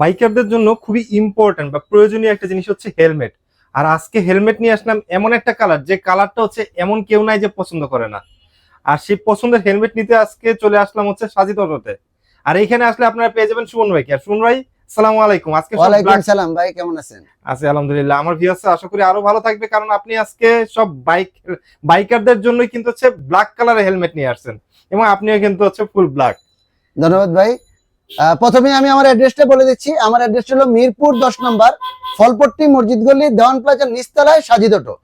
বাইকারদের জন্য খুবই ইম্পর্ট্যান্ট বা প্রয়োজনীয় একটা জিনিস হচ্ছে হেলমেট। আর আজকে হেলমেট নিয়ে আসলাম এমন একটা কালার যে কালারটা হচ্ছে এমন কেউ নাই যে পছন্দ করে না। আর সেই পছন্দের হেলমেট নিতে আজকে চলে আসলাম হচ্ছে সাজিদ অটোতে। আর এখানে আসলে আপনারা পেয়ে যাবেন সুমন ভাইকে। আর সুমন ভাই আলাইকুম। আজকে ওয়ালাইকুম সালাম ভাই কেমন আছেন? আছে আলহামদুলিল্লাহ। আমার ভিউয়ার্স আশা করি আরও ভালো থাকবে কারণ আপনি আজকে সব বাইক বাইকারদের জন্যই কিন্তু হচ্ছে ব্ল্যাক কালারের হেলমেট নিয়ে আসছেন। এবং আপনিও কিন্তু হচ্ছে ফুল ব্ল্যাক ধন্যবাদ ভাই। প্রথমে আমি আমার অ্যাড্রেসটা বলে দিচ্ছি। আমার অ্যাড্রেসটা হলো মিরপুর দশ নম্বর ফলপট্টি মসজিদ গলি দেওয়ান প্লাজার নিচতলায় সাজিদ অটো।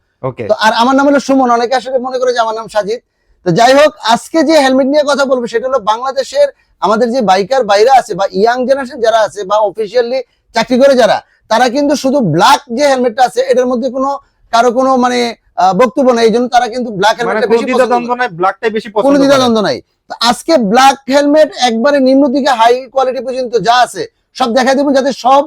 তো আর আমার নাম হলো সুমন অনেকে আসলে মনে করে যে আমার নাম সাজিদ। তো যাই হোক আজকে যে হেলমেট নিয়ে কথা বলব সেটা হলো বাংলাদেশের আমাদের যে বাইকার বাইরে আছে বা ইয়াং জেনারেশন যারা আছে বা অফিসিয়ালি চাকরি করে যারা তারা কিন্তু শুধু ব্ল্যাক যে হেলমেটটা আছে এটার মধ্যে কোনো কারও কোনো মানে বক্তব্য নেই। এই জন্য তারা কিন্তু ব্ল্যাক মানে হেলমেটটা কোনো বেশি পছন্দ করে। নাই ব্ল্যাকটাই বেশি কোনো পছন্দ দ্বিধা দ্বন্দ্ব নাই। আজকে ব্ল্যাক হেলমেট একবারে নিম্ন দিকে হাই কোয়ালিটি পর্যন্ত যা আছে সব দেখাই দেবো যাতে সব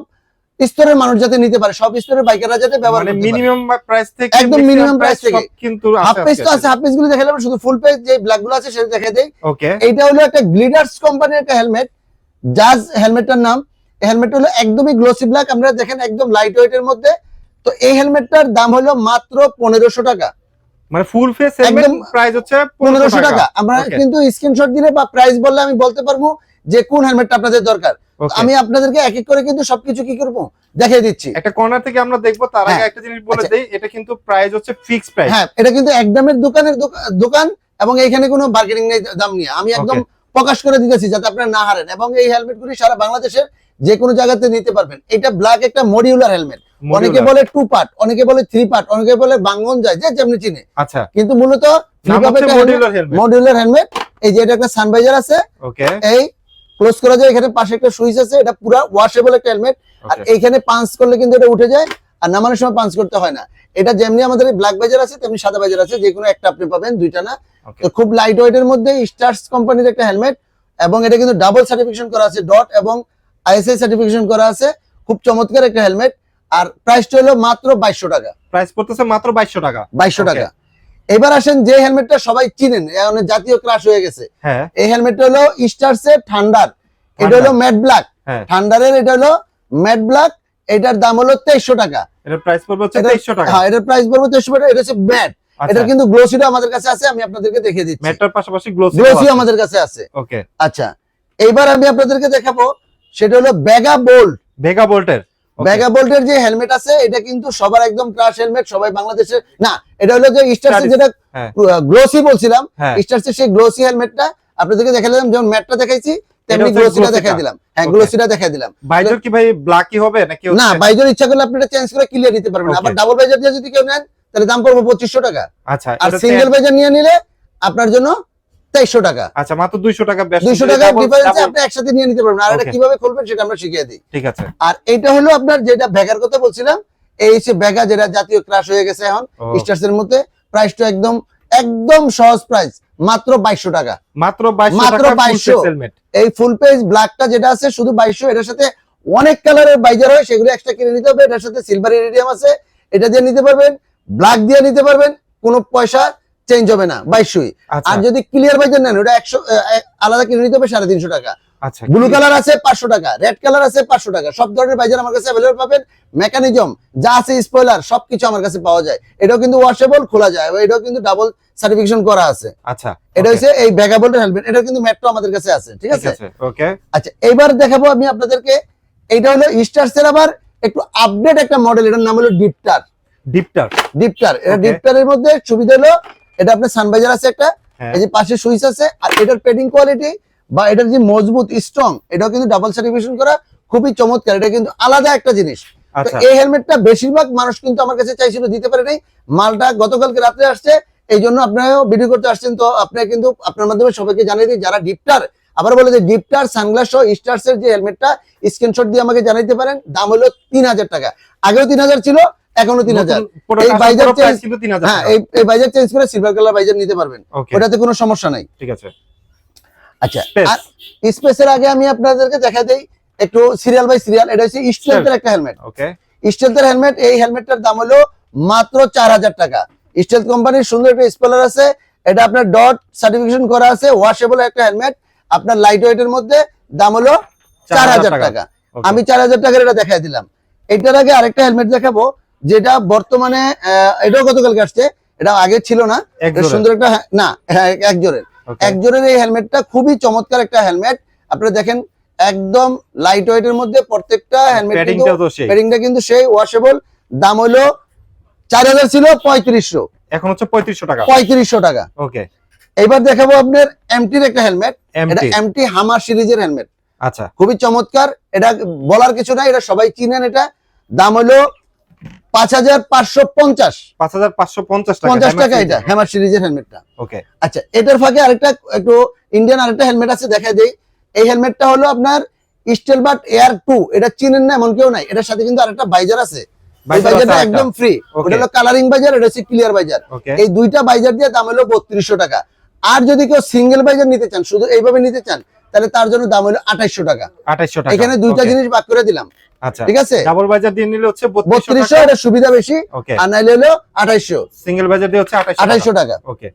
স্তরের মানুষ যাতে নিতে পারে সব স্তরের বাইকাররা যাতে ব্যবহার মানে করতে পারে। মিনিমাম প্রাইস থেকে একদম price price থেকে। কিন্তু হাফ পেজ তো আছে হাফ পেজগুলো দেখালাম শুধু ফুল পেজ যে ব্ল্যাকগুলো আছে সেটা দেখাই দেই। ওকে এইটা হলো একটা গ্লিডার্স কোম্পানির একটা হেলমেট জাজ হেলমেটটার নাম। হেলমেট হলো একদমই গ্লোসি ব্ল্যাক আমরা দেখেন একদম লাইট ওয়েট এর মধ্যে। তো এই হেলমেটটার দাম হলো মাত্র পনেরোশো টাকা। মানে ফুল ফেস একদম প্রাইস হচ্ছে পনেরোশো টাকা। আমরা কিন্তু স্ক্রিনশট দিলে বা প্রাইস বললে আমি বলতে পারব যে কোন হেলমেটটা আপনাদের দরকার। আমি আপনাদেরকে এক এক করে কিন্তু সবকিছু কি করব দেখিয়ে দিচ্ছি। একটা কর্নার থেকে আমরা দেখব তার আগে হ্যাঁ। একটা জিনিস বলে আচ্ছা। দেই এটা কিন্তু প্রাইস হচ্ছে ফিক্সড প্রাইস হ্যাঁ এটা কিন্তু একদমের দোকানের দোকা- দোকান এবং এখানে কোনো বার্গেনিং নেই দাম নিয়ে। আমি একদম প্রকাশ করে দিতেছি যাতে আপনারা না হারেন। এবং এই হেলমেট গুলি সারা বাংলাদেশের যে কোনো জায়গাতে নিতে পারবেন। এটা ব্ল্যাক একটা মডিউলার হেলমেট অনেকে বলে টু পার্ট অনেকে বলে থ্রি পার্ট অনেকে বলে বাঙ্গন যায় যে যেমনি চিনে। আচ্ছা। কিন্তু মূলত মডিউলার হেলমেট এই যে এটা একটা সানভাইজার আছে। ওকে এই ক্লোজ করা যায় এখানে পাশে একটা সুইচ আছে এটা পুরো ওয়াশেবল একটা হেলমেট আর এইখানে পাঞ্চ করলে কিন্তু এটা উঠে যায় আর নামানোর সময় পাঞ্চ করতে হয় না। এটা যেমনি আমাদের ব্ল্যাক বাজার আছে তেমনি সাদা বাজার আছে যে কোনো একটা আপনি পাবেন দুইটা না। তো খুব লাইট ওয়েট এর মধ্যে স্টার্স কোম্পানির একটা হেলমেট এবং এটা কিন্তু ডাবল সার্টিফিকেশন করা আছে ডট এবং আইএসআই সার্টিফিকেশন করা আছে। খুব চমৎকার একটা হেলমেট আর প্রাইসটা হলো মাত্র বাইশশো টাকা। প্রাইস পড়তেছে মাত্র 2200 টাকা। বাইশশো টাকা। এবার আসেন যে হেলমেটটা সবাই চিনেন এখন জাতীয় ক্রাশ হয়ে গেছে। হ্যাঁ। এই হেলমেটটা হলো স্টার্সের ঠান্ডার এটা। হলো ম্যাট ব্ল্যাক হ্যাঁ। ঠান্ডারের এটা হলো ম্যাট ব্ল্যাক এটার দাম হলো তেইশশো টাকা। এটার প্রাইস পড়বে হচ্ছে এটা- 2300 টাকা। হ্যাঁ এটার প্রাইস পড়বে তেইশশো টাকা। এটা হচ্ছে ম্যাট আচ্ছা। এটা কিন্তু গ্লোসিটা আমাদের কাছে আছে আমি আপনাদেরকে দেখিয়ে দিচ্ছি। ম্যাটার পাশাপাশি গ্লোসি গ্লোসি আমাদের কাছে আছে। ওকে আচ্ছা এইবার আমি আপনাদেরকে দেখাবো সেটা হলো ব্যাগা বোল্ট ভেগা বোল্টের ব্যাগা বোল্টের যে হেলমেট আছে এটা কিন্তু সবার একদম ক্রাশ হেলমেট সবাই বাংলাদেশের না এটা হলো যে Tradis- যেটা হ্যাঁ। গ্লোসি বলছিলাম হ্যাঁ। স্টার্সের সেই গ্লোসি হেলমেটটা আপনাদেরকে দেখালাম যেমন ম্যাটটা দেখাইছি তেমনি গ্লোসিটা দেখাই দিলাম। হ্যাঁ. গ্লোসিটা দেখাই দিলাম। বাইজর কি ভাই ব্ল্যাকই হবে নাকি না বাইজর ইচ্ছা করলে আপনি এটা চেঞ্জ করে ক্লিয়ার নিতে পারবেন। আবার ডাবল বাইজার দিয়ে যদি কেউ নেন তাহলে দাম পড়বে পঁচিশশো টাকা। আচ্ছা আর সিঙ্গেল বাইজার নিয়ে নিলে আপনার জন্য তেইশশো টাকা। আচ্ছা মাত্র 200 টাকা দুইশো টাকা ডিফারেন্সে আপনি একসাথে নিয়ে নিতে পারবেন। আর এটা কীভাবে খুলবেন সেটা আমরা শিখিয়ে দিই। ঠিক আছে। আর এটা হলো আপনার যেটা ব্যাগার কথা বলছিলাম এই হচ্ছে ব্যাগা যেটা জাতীয় ক্রাশ হয়ে গেছে এখন স্টার্স এর মধ্যে প্রাইসটা একদম একদম সহজ প্রাইস মাত্র বাইশশো টাকা। মাত্র মাত্র টাকা 2200 হেলমেট এই ফুল পেজ ব্ল্যাকটা যেটা আছে শুধু বাইশশো এটার সাথে অনেক কালারের বাইজার হয় সেগুলো এক্সট্রা কিনে নিতে হবে। এটার সাথে সিলভার ইরিডিয়াম আছে এটা দিয়ে নিতে পারবেন ব্ল্যাক দিয়ে নিতে পারবেন কোনো পয়সা চেঞ্জ হবে না বাইশশোই। আচ্ছা। আর যদি ক্লিয়ার বাইজার নেন ওটা একশো আলাদা কিনে নিতে হবে সাড়ে তিনশো টাকা। আচ্ছা ব্লু কালার আছে পাঁচশো টাকা রেড কালার আছে পাঁচশো টাকা। সব ধরনের বাইজার আমার কাছে অ্যাভেলেবল পাবেন। মেকানিজম যা আছে স্পয়লার সবকিছু আমার কাছে পাওয়া যায়। এটাও কিন্তু ওয়াশেবল খোলা যায়। এটাও কিন্তু ডাবল সার্টিফিকেশন করা আছে। আচ্ছা এটা হচ্ছে এই হেলমেট এটা কিন্তু মেট্রো আমাদের কাছে আছে ঠিক আছে? ওকে আচ্ছা এইবার দেখাবো আমি আপনাদেরকে এইটা হলো স্টার্সের আবার একটু আপডেট একটা মডেল এটার নাম হলো ডিপটার ডিপটার ডিপটার এটা. ডিপটারের মধ্যে সুবিধা হলো এটা আপনার সানবাইজার আছে একটা হ্যাঁ। এই যে পাশে সুইচ আছে আর এটার পেডিং কোয়ালিটি বা এটার যে মজবুত স্ট্রং এটাও কিন্তু ডাবল সার্টিফিকেশন করা খুবই চমৎকার। এটা কিন্তু আলাদা একটা জিনিস। আচ্ছা। এই হেলমেটটা বেশিরভাগ মানুষ কিন্তু আমার কাছে চাইছিল দিতে পারে নাই। মালটা গতকালকে রাত্রে আসছে এই জন্য আপনারাও ভিডিও করতে আসছেন। তো আপনারা কিন্তু আপনার মাধ্যমে সবাইকে জানিয়ে দিই যারা ডিপটার আবার বলে যে ডিপটার সানগ্লাস সহ স্টার্স এর যে হেলমেটটা স্ক্রিনশট দিয়ে আমাকে জানাইতে পারেন। দাম হলো তিন হাজার টাকা। আগেও তিন হাজার ছিল এখনও তিন হাজার। এই বাইজার 3000 হ্যাঁ এই এই বাইজার চেঞ্জ করে সিলভার কালার বাইজার নিতে পারবেন। ওটাতে কোনো সমস্যা নাই। ঠিক আছে। আচ্ছা স্পেসের আগে আমি আপনাদেরকে দেখা দেই একটু সিরিয়াল বাই সিরিয়াল এটা হচ্ছে স্টেলথের একটা হেলমেট ওকে স্টেলথের হেলমেট এই হেলমেটটার দাম হলো মাত্র চার হাজার টাকা। স্টেলথ কোম্পানির সুন্দর একটা স্পেলার আছে। এটা আপনার ডট সার্টিফিকেশন করা আছে ওয়াশেবল একটা হেলমেট আপনার লাইট ওয়েট এর মধ্যে দাম হলো চার হাজার টাকা। আমি চার হাজার টাকার এটা দেখাই দিলাম। এটার আগে আরেকটা হেলমেট দেখাবো। যেটা বর্তমানে এটাও গতকালকে আসছে। এটা আগে ছিল না। সুন্দর একটা হ্যাঁ, না হ্যাঁ, এক জোরের এক জোরের এই হেলমেটটা খুবই চমৎকার একটা হেলমেট। আপনারা দেখেন একদম লাইট ওয়েটের মধ্যে প্রত্যেকটা হেলমেট কিন্তু সেই। পেডিংটা কিন্তু সেই ওয়াশেবল দাম হলো চার হাজার ছিল পঁয়ত্রিশশো। এখন হচ্ছে পঁয়ত্রিশশো টাকা। পঁয়ত্রিশশো টাকা। ওকে এবার দেখাবো আপনার এমটির একটা হেলমেট। এটা এমটি হামার সিরিজের হেলমেট। আচ্ছা। খুবই চমৎকার। এটা বলার কিছু নাই এটা সবাই চিনেন এটা। দাম হলো পাঁচ হাজার পাঁচশো পঞ্চাশ। পাঁচ হাজার পাঁচশো পঞ্চাশ পঞ্চাশ টাকা এটা হ্যামার সিরিজের হেলমেটটা ওকে আচ্ছা এটার ফাঁকে আরেকটা একটু ইন্ডিয়ান আরেকটা হেলমেট আছে দেখা দেই। এই হেলমেটটা হলো আপনার স্টেলবার্ট এয়ার টু এটা চিনেন না এমন কেউ নাই। এটার সাথে কিন্তু আরেকটা বাইজার আছে। বাইজারটা একদম ফ্রি ওটা হলো কালারিং বাইজার এটা হচ্ছে ক্লিয়ার বাইজার। এই দুইটা বাইজার দিয়ে দাম হলো বত্রিশশো টাকা। আর যদি কেউ সিঙ্গেল বাইজার নিতে চান শুধু এইভাবে নিতে চান তাহলে তার জন্য দাম হলো আঠাইশশো টাকা। আঠাইশশো টাকা। এখানে দুইটা জিনিস ভাগ করে দিলাম। আচ্ছা। ঠিক আছে? ডাবল বাজার দিয়ে নিলে হচ্ছে বত্রিশশো বত্রিশশো টাকা এটা সুবিধা বেশি। আর নাইলে হলো আঠাইশশো। সিঙ্গেল বাজার দিয়ে হচ্ছে আঠাইশশো আঠাইশশো টাকা। ওকে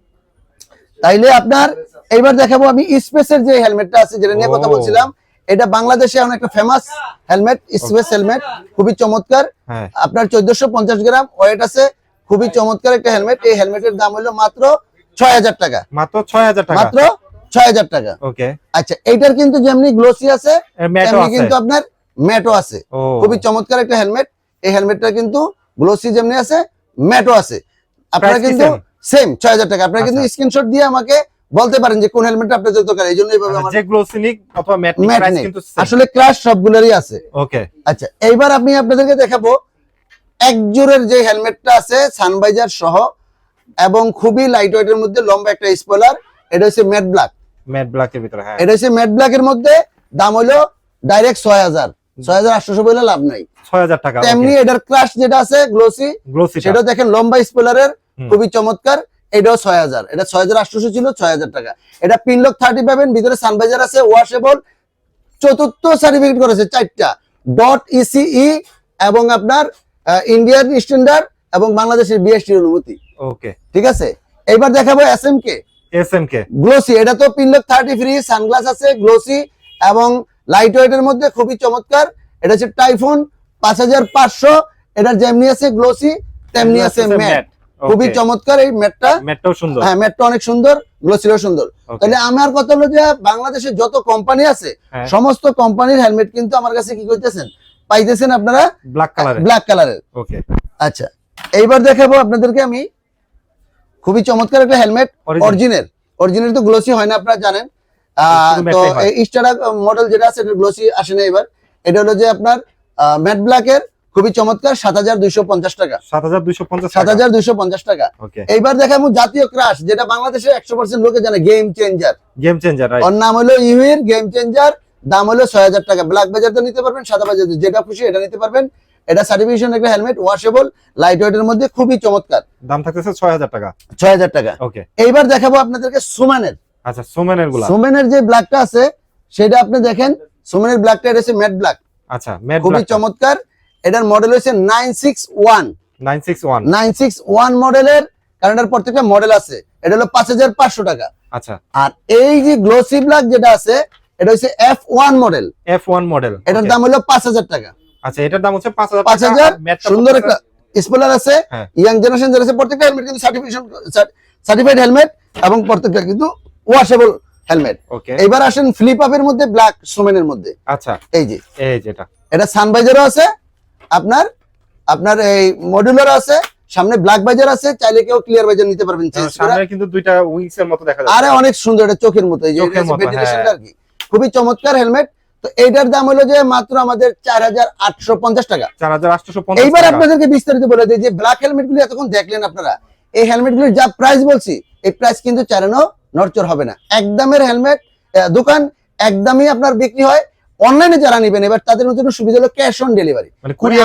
তাইলে আপনার এইবার দেখাবো আমি স্পেসের যে হেলমেটটা আছে যেটা নিয়ে কথা বলছিলাম এটা বাংলাদেশে এখন একটা ফেমাস হেলমেট স্পেস হেলমেট খুবই চমৎকার। হ্যাঁ। আপনার চোদ্দশো পঞ্চাশ গ্রাম ওয়েট আছে খুবই চমৎকার একটা হেলমেট এই হেলমেটের দাম হলো মাত্র ছয় হাজার টাকা। মাত্র ছয় হাজার টাকা। মাত্র ছয় হাজার টাকা। ওকে আচ্ছা এইটার কিন্তু যেমনি গ্লোসি আছে তেমনি কিন্তু আপনার ম্যাটও আছে। খুবই চমৎকার একটা হেলমেট এই হেলমেটটা কিন্তু গ্লোসি যেমনি আছে ম্যাটও আছে। আপনারা কিন্তু সেম ছয় হাজার টাকা। আপনারা কিন্তু আচ্ছা। স্ক্রিনশট দিয়ে আমাকে বলতে পারেন যে কোন হেলমেটটা আপনাদের দরকার। এই জন্য এইভাবে আমার যে গ্লোসিনিক অথবা ম্যাট ম্যাট প্রাইস কিন্তু আসলে ক্লাস সবগুলোরই আছে। ওকে আচ্ছা এইবার আমি আপনাদেরকে দেখাবো এক জোরের যে হেলমেটটা আছে সানভাইজার সহ এবং খুবই লাইট ওয়েটের মধ্যে লম্বা একটা স্পয়লার এটা হচ্ছে ম্যাট ব্ল্যাক ম্যাট ভিতরে হ্যাঁ। এটা হচ্ছে ম্যাট মধ্যে দাম হলো ডাইরেক্ট ছয় হাজার। ছয় হাজার আটশোশো বলে লাভ নাই। ছয় হাজার টাকা তেমনি এটার ক্লাস যেটা আছে গ্লোসি গ্লোসি সেটা দেখেন লম্বা স্পয়লারের খুবই চমৎকার এটাও ছয় হাজার। এটা ছয় হাজার আটশোশো ছিল ছয় হাজার টাকা। এটা পিনলক থার্টি পাবেন ভিতরে সানভাইজার আছে ওয়াশেবল চতুর্থ সার্টিফিকেট করেছে চারটা। ডট ইসিই এবং আপনার ইন্ডিয়ান স্ট্যান্ডার্ড এবং বাংলাদেশের বিএসটি অনুমতি। ওকে ঠিক আছে? এইবার দেখাবো S M K S M K glossy এটা তো পিনলক থার্টি ফ্রি সানগ্লাস আছে গ্লোসি এবং লাইট ওয়েটের মধ্যে খুবই চমৎকার। এটা হচ্ছে টাইফোন পাঁচ হাজার পাঁচশো এটার যেমনি আছে গ্লোসি তেমনি আছে ম্যাট খুবই চমৎকার এই ম্যাটটা ম্যাটটাও সুন্দর। হ্যাঁ ম্যাটটা অনেক সুন্দর গ্লোসিও সুন্দর। তাহলে আমার কথা হলো যে বাংলাদেশে যত কোম্পানি আছে হ্যাঁ। সমস্ত কোম্পানির হেলমেট কিন্তু আমার কাছে কি করতেছেন? পাইতেছেন আপনারা ব্ল্যাক কালারের ব্ল্যাক কালারের ওকে আচ্ছা এইবার দেখাবো আপনাদেরকে আমি খুবই চমৎকার একটা হেলমেট Original। অরিজিনাল অরিজিনাল তো গ্লোসি হয় না আপনারা জানেন। তো স্টারা মডেল যেটা আছে এটা গ্লোসি আসে না এবার। এটা হলো যে আপনার ম্যাট ব্ল্যাকের খুবই চমৎকার সাত হাজার দুইশো পঞ্চাশ টাকা। সাত হাজার দুইশো পঞ্চাশ সাত হাজার দুইশো পঞ্চাশ টাকা। এইবার দেখাবো জাতীয় ক্রাশ যেটা বাংলাদেশে একশো পার্সেন্ট লোকে জানে game changer game changer right ওর নাম হলো ইউর গেম চেঞ্জার দাম হলো ছয় হাজার টাকা। ব্ল্যাক বাজার নিতে পারবেন সাদা বাজার যেটা খুশি এটা নিতে পারবেন। এটা সার্টিফিকেশন একটা হেলমেট ওয়াশেবল লাইট ওয়েটের মধ্যে খুবই চমৎকার। দাম থাকতেছে ছয় হাজার টাকা। ছয় হাজার টাকা। ওকে এইবার দেখাবো আপনাদেরকে সুমানের আচ্ছা সোমেনেরগুলা। সুমেনের যে ব্ল্যাকটা আছে সেটা আপনি দেখেন সুমেনের ব্ল্যাকটা এটা হচ্ছে ম্যাট ব্ল্যাক আচ্ছা ম্যাট খুবই চমৎকার। এটার মডেল হচ্ছে nine six one nine six one nine six one মডেলের কারণ এটার প্রত্যেকটা মডেল আছে। এটা হলো পাঁচ হাজার পাঁচশো টাকা। আচ্ছা। আর এই যে গ্লোসি ব্ল্যাক যেটা আছে এটা হচ্ছে F one model F one model এটার দাম হলো পাঁচ হাজার টাকা। আচ্ছা এটার দাম হচ্ছে পাঁচ হাজার পাঁচ হাজার? সুন্দর একটা স্পয়লার আছে। হ্যাঁ। ইয়াং জেনারেশন যারা আছে প্রত্যেকটা হেলমেট কিন্তু সার্টিফিকেশন সার্টিফাইড হেলমেট এবং প্রত্যেকটা কিন্তু ওয়াশেবল হেলমেট ওকে এবার আসেন ফ্লিপ আপের মধ্যে ব্ল্যাক সোমেনের মধ্যে। আচ্ছা। এই যে। এই যেটা এটা। সানভাইজারও আছে আপনার আপনার এই মডুলার আছে সামনে ব্ল্যাক বাজার আছে চাইলে কেউ ক্লিয়ার বাজার নিতে পারবেন। সামনে কিন্তু দুইটা উইংস এর মতো দেখা যাচ্ছে। আরে অনেক সুন্দর এটা চোখের মতো। এই যে ভেন্টিলেশনটা হ্যাঁ। আর কি। খুবই চমৎকার হেলমেট তো এইটার দাম হলো যে মাত্র আমাদের চার হাজার আটশো পঞ্চাশ টাকা। চার হাজার আটশো পঞ্চাশ এইবার আপনাদেরকে বিস্তারিত বলে দিই যে ব্ল্যাক হেলমেট গুলি এতক্ষণ দেখলেন আপনারা। এই হেলমেট গুলির যা প্রাইস বলছি এই প্রাইস কিন্তু চারানো নড়চড় হবে না। একদমের হেলমেট দোকান একদমই আপনার বিক্রি হয়। অনলাইনে যারা নেবেন এবার তাদের জন্য সুবিধা হলো ক্যাশ অন ডেলিভারি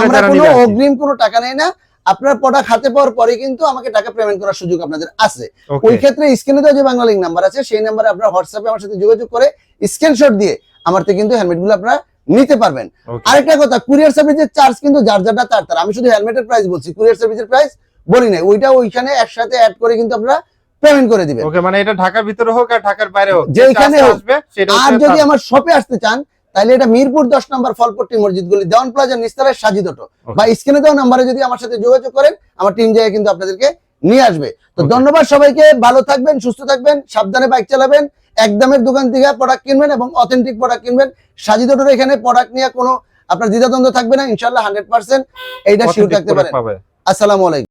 আমরা কোনো। অগ্রিম কোনো টাকা নেই না। আপনার প্রোডাক্ট হাতে পাওয়ার পরে কিন্তু আমাকে টাকা পেমেন্ট করার সুযোগ আপনাদের আছে। ওই ক্ষেত্রে স্ক্রিনে দেওয়া যে বাংলা লিঙ্ক নাম্বার আছে সেই নাম্বারে আপনার হোয়াটসঅ্যাপে আমার সাথে যোগাযোগ করে স্ক্রিনশট দিয়ে আমার থেকে কিন্তু হেলমেটগুলো আপনারা নিতে পারবেন. আরেকটা কথা কুরিয়ার সার্ভিসের চার্জ কিন্তু যার যারটা তার তার। আমি শুধু হেলমেটের প্রাইস বলছি কুরিয়ার সার্ভিসের প্রাইস বলি নাই। ওইটা ওইখানে একসাথে অ্যাড করে কিন্তু আপনারা পেমেন্ট করে দিবেন। ওকে মানে এটা ঢাকার ভিতরে হোক আর ঢাকার বাইরে হোক চার্জটা আসবে সেটা আর যদি আমার শপে আসতে চান তাহলে এটা মিরপুর দশ নম্বর ফলপট্টি মসজিদ গলি দেওয়ান প্লাজা নিস্তারের সাজিদ অটো বা স্ক্রিনে দেওয়া নাম্বারে যদি আমার সাথে যোগাযোগ করেন আমার টিম যায় কিন্তু আপনাদেরকে নিয়ে আসবে। তো ধন্যবাদ সবাইকে ভালো থাকবেন সুস্থ থাকবেন সাবধানে বাইক চালাবেন। একদমের দোকান থেকে প্রোডাক্ট কিনবেন এবং অথেন্টিক প্রোডাক্ট কিনবেন। সাজিদ অটোর এখানে প্রোডাক্ট নিয়ে কোনো আপনার দ্বিধাদ্বন্দ্ব থাকবে না ইনশাল্লাহ হান্ড্রেড পার্সেন্ট এইটা শিওর থাকতে পারে। পারেন আসসালামু আলাইকুম।